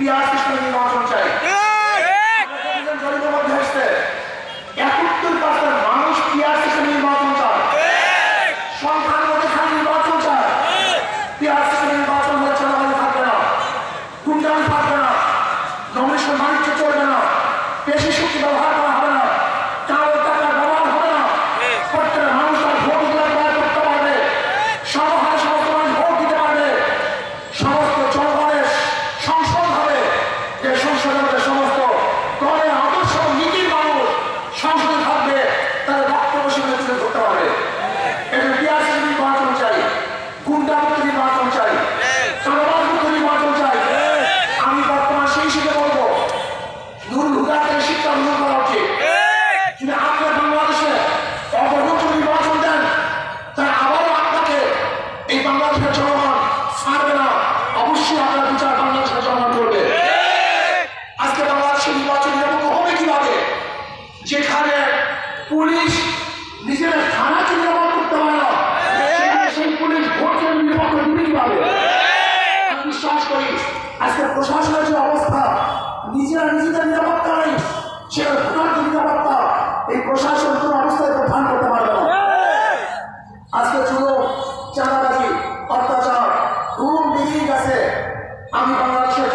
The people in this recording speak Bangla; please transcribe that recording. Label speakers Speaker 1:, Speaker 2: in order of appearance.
Speaker 1: পিয়াসী বাংলাদেশের জনগণ ছাড়বে না। অবশ্যই আপনার বিচার বাংলাদেশের জনগণ করবে। আজকে বাংলাদেশের নির্বাচন এরকম হবে কীভাবে? যেখানে পুলিশ নিজের থানাকে নিরাপদ করতে পারে না সেই পুলিশ ভোটকে নিরাপদ করবে কীভাবে? বিশ্বাস করি আজকে প্রশাসনের যে অবস্থা, নিজেরা নিজেদের নিরাপত্তা নেই সেটা ভোটারদের নিরাপত্তা এই প্রশাসন কোনো অবস্থায় প্রধান করতে পারবে না। আজকে আছে। আমি বাংলাদেশের